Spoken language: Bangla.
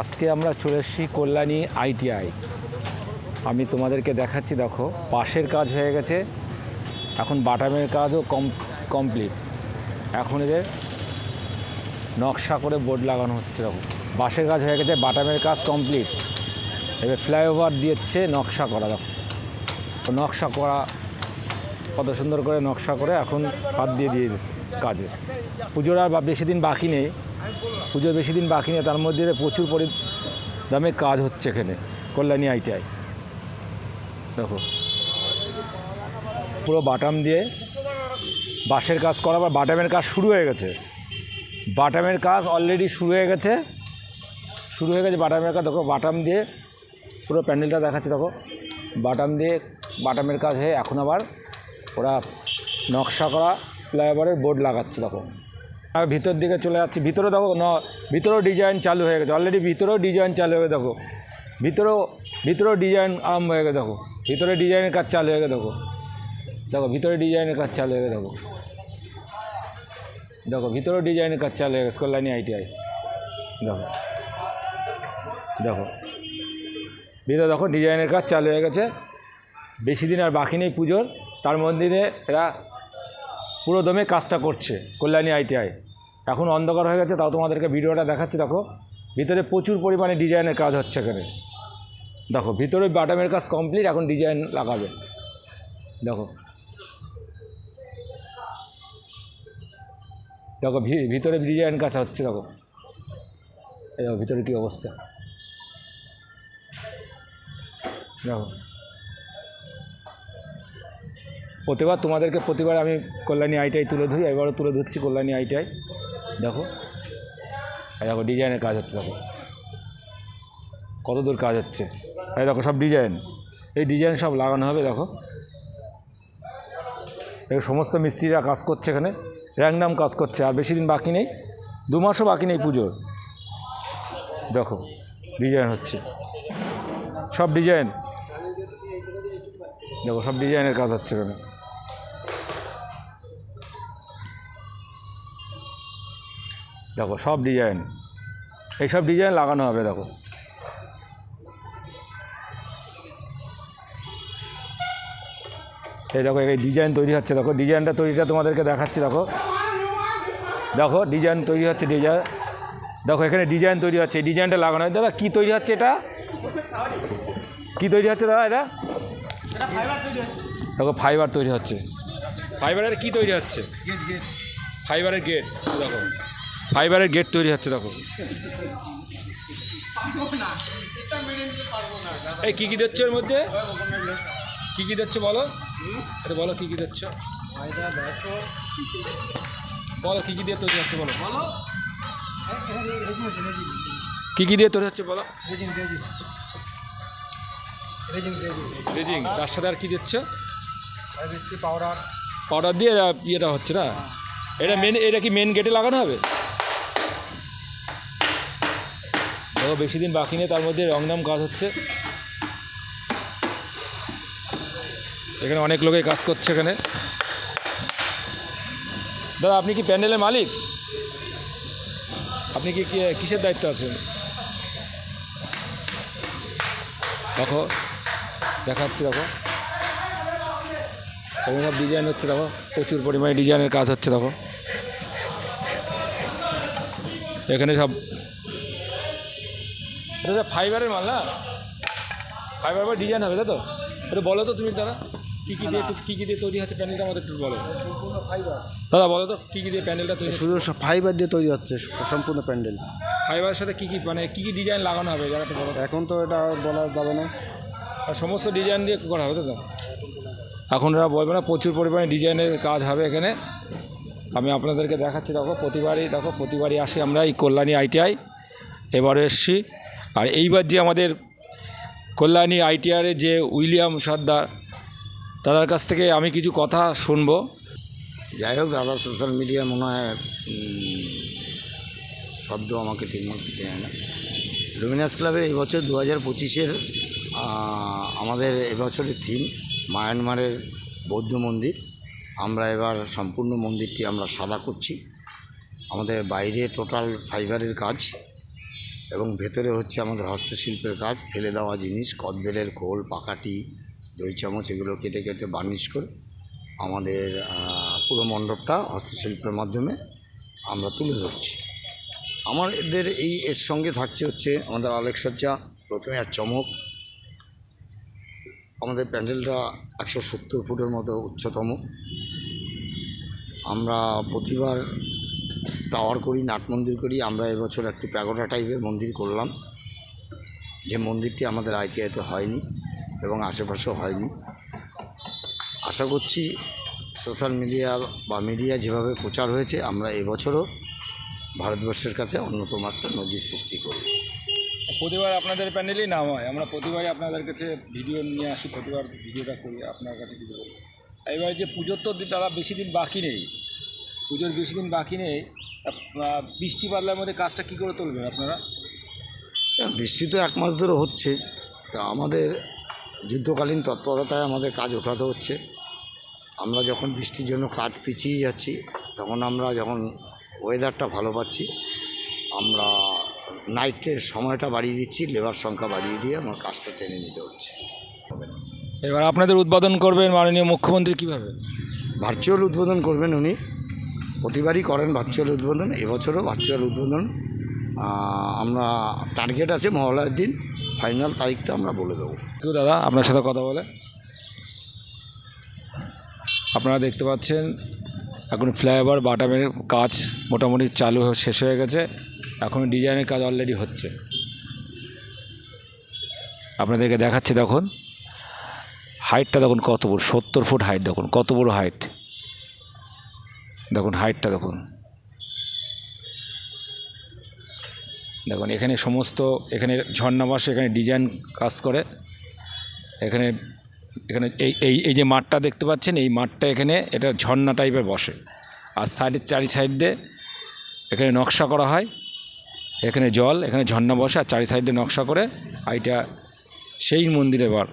আজকে আমরা চলে এসেছি কল্যাণী আইটিআই। আমি তোমাদেরকে দেখাচ্ছি, দেখো, পাশের কাজ হয়ে গেছে। এখন বাটামের কাজও কম কমপ্লিট এখন এদের নকশা করে বোর্ড লাগানো হচ্ছে, দেখো। বাঁশের কাজ হয়ে গেছে, বাটামের কাজ কমপ্লিট এবার ফ্লাইওভার দিয়েছে নকশা করা, দেখো। নকশা করা, কত সুন্দর করে নকশা করে এখন হাত দিয়ে দিয়ে কাজে। পুজোর আর বেশি দিন বাকি নেই। পুজোর বেশি দিন বাকি নেই, তার মধ্যে প্রচুর পরি দামে কাজ হচ্ছে এখানে, কল্যাণী আইটিআই। দেখো। পুরো বাটাম দিয়ে বাঁশের কাজ করা বা বাটামের কাজ শুরু হয়ে গেছে। বাটামের কাজ অলরেডি শুরু হয়ে গেছে। শুরু হয়ে গেছে বাটামের কাজ, দেখো, বাটাম দিয়ে পুরো প্যান্ডেলটা দেখাচ্ছে, দেখো। বাটাম দিয়ে বাটামের কাজ হয়ে এখন আবার ওরা নকশা করা, ফ্লাইওভারের বোর্ড লাগাচ্ছে, দেখো। আর ভিতর দিকে চলে যাচ্ছি। ভিতরে দেখো, ন, ভিতরেও ডিজাইন চালু হয়ে গেছে। অলরেডি ভিতরেও ডিজাইন চালু হয়ে দেখো। ভিতরেও ভিতরেও ডিজাইন আরম্ভ হয়ে গেছে, দেখো। ভিতরে ডিজাইনের কাজ চালু হয়ে গেছে, দেখো। দেখো, ভিতরে ডিজাইনের কাজ চালু হয়ে গেছে, দেখো। দেখো, ভিতরেও ডিজাইনের কাজ চালু হয়ে গেছে, কল্যাণী আইটিআই দেখো। দেখো। ভিতরে দেখো ডিজাইনের কাজ চালু হয়ে গেছে। বেশি দিন আর বাকি নেই পুজোর। তার মন্দিরে এরা পুরো দমে কাজটা করছে কল্যাণী আইটিআই এখন অন্ধকার হয়ে গেছে, তাও তোমাদেরকে ভিডিওটা দেখাচ্ছি, দেখো। ভিতরে প্রচুর পরিমাণে ডিজাইনের কাজ হচ্ছে এখানে। দেখো, ভিতরে বাটামের কাজ কমপ্লিট এখন ডিজাইন লাগাবে। দেখো। দেখো ভিতরে ডিজাইন কাজ হচ্ছে, দেখো। এই দেখো, ভিতরে কী অবস্থা। দেখো। প্রতিবার তোমাদেরকে প্রতিবার আমি কল্যাণী আইটাই তুলে ধরি, এবারও তুলে ধরছি কল্যাণী আইটাই দেখো দেখো ডিজাইনের কাজ হচ্ছে, দেখো। কত দূর কাজ হচ্ছে। এই দেখো সব ডিজাইন। এই ডিজাইন সব লাগানো হবে, দেখো। এই সমস্ত মিস্ত্রিরা কাজ করছে এখানে র্যাংনাম কাজ করছে, আর বেশি দিন বাকি নেই। দু মাসও বাকি নেই পুজোর। দেখো, ডিজাইন হচ্ছে। সব ডিজাইন। দেখো, সব ডিজাইনের কাজ হচ্ছে এখানে। দেখো সব ডিজাইন এইসব ডিজাইন লাগানো হবে দেখো। এই দেখো এই ডিজাইন তৈরি হচ্ছে দেখো। ডিজাইনটা তৈরিটা তোমাদেরকে দেখাচ্ছি দেখো। দেখো ডিজাইন তৈরি হচ্ছে ডিজাইন দেখো এখানে ডিজাইন তৈরি হচ্ছে এই ডিজাইনটা লাগানো হয়। দাদা কী তৈরি হচ্ছে এটা? কী তৈরি হচ্ছে দাদা এটা? দেখো ফাইবার তৈরি হচ্ছে। ফাইবারের কী তৈরি হচ্ছে? ফাইবারের গেট দেখো। ফাইবারের গেট তৈরি হচ্ছে দেখো। এই কী কী দিচ্ছে এর মধ্যে? কী কী দিচ্ছে বলো? এটা বলো কী কী দিচ্ছে? বলো কী কী দিয়ে তৈরি হচ্ছে বলো। কী কী দিয়ে তৈরি হচ্ছে বলো। রেজিং তার সাথে আর কী দিচ্ছে? পাউডার। পাউডার দিয়ে ইয়েটা হচ্ছে না? এটা মেন এটা কি মেন গেটে লাগানো হবে? দেখো বেশি দিন বাকি নেই, তার মধ্যে রংনাম কাজ হচ্ছে। এখানে অনেক লোকে কাজ করছে এখানে। দাদা, আপনি কি প্যান্ডেলের মালিক? আপনি কি কি- কিসের দায়িত্ব আছেন? দেখো, দেখাচ্ছি, দেখো। এখানে সব ডিজাইন হচ্ছে, দেখো। প্রচুর পরিমাণে ডিজাইনের কাজ হচ্ছে, দেখো। এখানে সব এটা ফাইবারের মাল না? ফাইবার বা ডিজাইন হবে তাই তো? এটা বলো তো তুমি দাদা। কী কী দিয়ে কী কী দিয়ে তৈরি হচ্ছে প্যান্ডেলটা আমাদের একটু বলো। সম্পূর্ণ ফাইবার। দাদা বলো তো কী কী দিয়ে প্যান্ডেলটা তৈরি শুধু ফাইবার দিয়ে তৈরি হচ্ছে সম্পূর্ণ প্যান্ডেল। ফাইবারের সাথে কী কী মানে কী কী ডিজাইন লাগানো হবে জায়গাটা বলো। এখন তো এটা বলা যাবে না। আর সমস্ত ডিজাইন দিয়ে করা হবে তো তো? এখন ওরা বলবে না প্রচুর পরিমাণে ডিজাইনের কাজ হবে এখানে। আমি আপনাদেরকে দেখাচ্ছি দেখো প্রতিবারই দেখো প্রতিবারই আসি আমরা এই কল্যাণী আইটিআই। এবারে এসছি। আর এইবার যে আমাদের কল্যাণী আইটিআইয়ের যে উইলিয়াম সর্দার, তাদের কাছ থেকে আমি কিছু কথা শুনব। যাই হোক দাদা সোশ্যাল মিডিয়া মনে হয় শব্দ আমাকে ঠিকমতো চেনে না। লুমিনাস ক্লাবের এই বছর দু হাজার পঁচিশের আমাদের এবছরের থিম মায়ানমারের বৌদ্ধ মন্দির। আমরা এবার সম্পূর্ণ মন্দিরটি আমরা সাদা করছি। আমাদের বাইরে টোটাল ফাইবারের কাজ। এবং ভেতরে হচ্ছে আমাদের হস্তশিল্পের কাজ, ফেলে দেওয়া জিনিস, কদবেলের খোল, পাকাটি, দই চামচ, এগুলো কেটে কেটে বার্নিশ করে আমাদের পুরো মণ্ডপটা হস্তশিল্পের মাধ্যমে আমরা তুলে ধরছি। আমার এদের এই, এর সঙ্গে থাকছে হচ্ছে আমাদের আলেকসজ্জা প্রথমে আর চমক। আমাদের প্যান্ডেলটা একশো সত্তর ফুটের মতো উচ্চতম। আমরা প্রতিবার টাওয়ার করি, নাট মন্দির করি। আমরা এবছর একটু প্যাগোটা টাইপের মন্দির করলাম। যে মন্দিরটি আমাদের আইটিআইতে হয়নি এবং আশেপাশেও হয়নি। আশা করছি সোশ্যাল মিডিয়া বা মিডিয়া যেভাবে প্রচার হয়েছে, আমরা এবছরও ভারতবর্ষের কাছে অন্যতম একটা নজির সৃষ্টি করব। প্রতিবার আপনাদের প্যান্ডেলই নাম হয়। আমরা প্রতিবারই আপনাদের কাছে ভিডিও নিয়ে আসি, প্রতিবার ভিডিওটা করি। আপনার কাছে করি এবার যে পুজোর তো দাদা বেশি দিন বাকি নেই। পুজোর বেশি দিন বাকি নেই বৃষ্টি বাদলার মধ্যে কাজটা কী করে তুলবেন আপনারা? বৃষ্টি তো এক মাস ধরে হচ্ছে তা আমাদের যুদ্ধকালীন তৎপরতায় আমাদের কাজ ওঠাতে হচ্ছে। আমরা যখন বৃষ্টির জন্য কাজ পিছিয়ে যাচ্ছি তখন আমরা যখন ওয়েদারটা ভালো পাচ্ছি আমরা নাইটের সময়টা বাড়িয়ে দিচ্ছি লেবার সংখ্যা বাড়িয়ে দিয়ে আমার কাজটা টেনে নিতে হচ্ছে। হবে না এবার আপনাদের উদ্বোধন করবেন মাননীয় মুখ্যমন্ত্রী কীভাবে? ভার্চুয়াল উদ্বোধন করবেন উনি। প্রতিবারই করেন ভার্চুয়াল উদ্বোধন, এবছরও ভার্চুয়াল উদ্বোধন। আমরা টার্গেট আছে মহালয়ের দিন, ফাইনাল তারিখটা আমরা বলে দেবো। দাদা, আপনার সাথে কথা বলে, আপনারা দেখতে পাচ্ছেন, এখন ফ্লাইওভার, বাটামের কাজ মোটামুটি চালু শেষ হয়ে গেছে, এখন ডিজাইনের কাজ অলরেডি হচ্ছে। আপনাদেরকে দেখাচ্ছি দেখুন হাইটটা দেখুন কত বড়, সত্তর ফুট হাইট দেখুন, কত বড় হাইট দেখুন হাইটটা দেখুন। দেখুন, এখানে সমস্ত, এখানে ঝর্ণা বসে এখানে ডিজাইন কাজ করে। এখানে এখানে এই এই এই যে মাঠটা দেখতে পাচ্ছেন, এই মাঠটা এখানে এটা ঝর্ণা টাইপের বসে। আর সাইডের চারি সাইডে এখানে নকশা করা হয়। এখানে জল, এখানে ঝর্ণা বসে, আর চারি সাইডে নকশা করে, আর এটা সেই মন্দিরে এবার